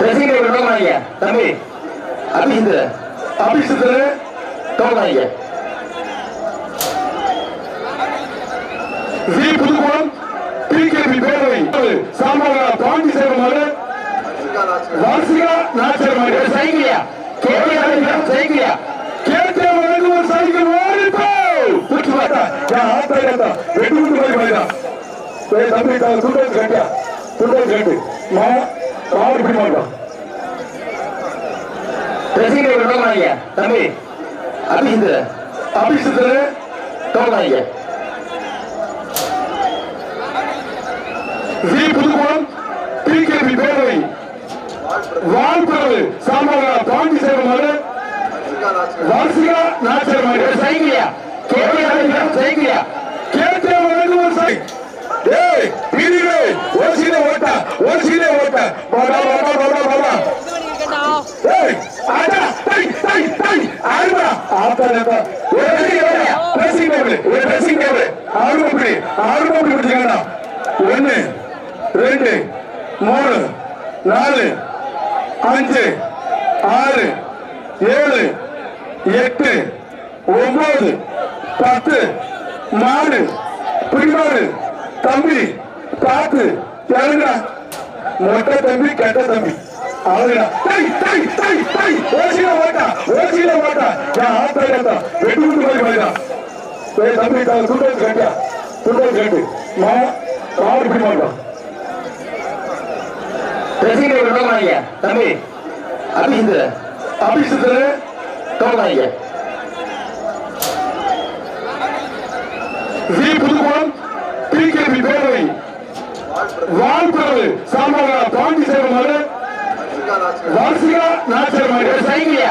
ரசிகர்கள் விடமாங்க தம்பி அபிசுந்தர அபிசுந்தர தோணாங்க வி புதுக்குளம் பிகேபி பேரவை சாமரா பாண்டி சேரமாறு வாசிகா நாச்சர் மாறு சைக்கிளியா? கேவலா சைக்கிளியா? கேட்டே வந்து ஒரு சைக்கிள் ஓடிப்போ! புடிச்சு பார்த்தா. நான் ஆட்டை கட்டா வெட்டு விட்டு போய் பாருடா தம்பி தான் குண்டல் கேட்டியா? குண்டல் கேட்டு. மாமா ரசிகர்கள் கவலைங்க தம்பி. அபிஷித்து. அபிஷித்து கவலைங்க ஜி புதுக்குளம் திருக்கேபி பேரவை. வாழ்ப்புறவு சாம்பவா பாண்டி சேர்மாறு வாசிகா நாச்சர்மாறு சைங்கியா கேள்வி சைங்கியா கேட்டு வழங்குவோம் சை ஏய் ட்ரெஸ்ஸிங் டேபிள் ஒரு ட்ரெஸ்ஸிங் டேபிள் ஆறு அப்படி ஆறு அப்படி பிடிச்சிக்கடா ஒன்னு ரெண்டு மூணு நாலு அஞ்சு ஆறு ஏழு எட்டு ஒன்பது பத்து மாடு பிடிமாடு தம்பி காத்து இறங்குடா மொட்டை தம்பி கெட்ட தம்பி. அழகுடா. தை தை தை தை ஓசியில ಆಗ್ತಾ ಇರತ್ತ ರೆಡ್ಡು ಗುಂಡು ಮಾಡಿ ಮಾಡಿದ ತಂದೆ ಸುಂದರ ಗಂಟ ಸುಂದರ ಗಂಟೆ ராவடி பிடி மாட்டோம் ரசிகர்கள் விடமாங்க தம்பி அபிசிந்தர் அபிசிந்தர் தோணாங்க வி புதுக்குளம் பிகேபி பேரவை வாழ்ப்புறவு சாம்பாவா பாண்டி சேரம் வாசிகா நாச்சர் சைக்கிளியா?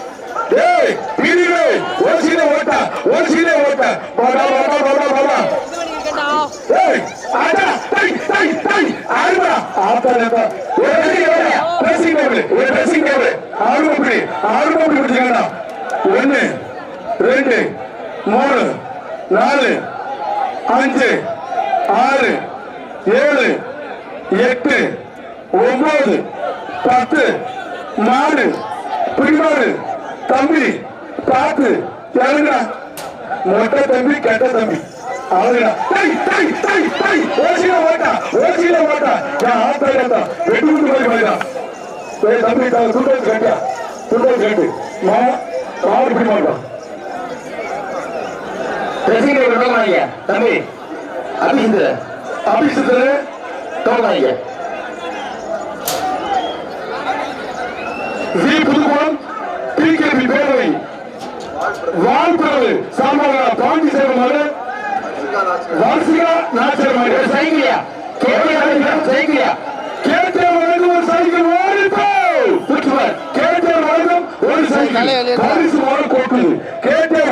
మీరిలో ఓ సీనే ఓట ఓ సీనే ఓట బాబా బాబా బాబా బాబా ఆట టై టై టై ఆరురా ఆపనక ఓడి ఎవరా డ్రెస్సింగ్ టేబుల్ ఓ డ్రెస్సింగ్ టేబుల్ ఆరు పంపిడి ఆరు పంపిడి குடிச்சுக்கடா 1 2 3 4 5 6 7 எட்டு ஒன்பது பத்து மாடு பிடிமாடு தம்பி பாத்து கேளுடா மொட்டை தம்பி கெட்ட தம்பி. அவருடா. டேய் டேய் டேய் டேய் ஓசில மாட்டா ஓசில மாட்டா நான் ஆத்தா கட்டா வெட்டு தம்பி தான் சுண்டல் கட்டியா சுண்டல் கட்டு. மாமா காவல் பிடி மாட்டா ரசிகை விடமாங்க தம்பி அபிசிந்தர் அபிசிந்தர் கவலாங்க ஜி புதுக்குளம். வாழ்த்துறது சாம்பார பாண்டி சேர்மாறு வாசிகா நாச்சிரமாறு சைக்கிளியா? கேட்டியா சைக்கிளியா? கேட்டியா வழங்கும் ஒரு சைக்கிள். ஓடிப்போ கேட்டியா வழங்கும் ஒரு சைக்கிள். பரிசு கோட்டுது கேட்டியா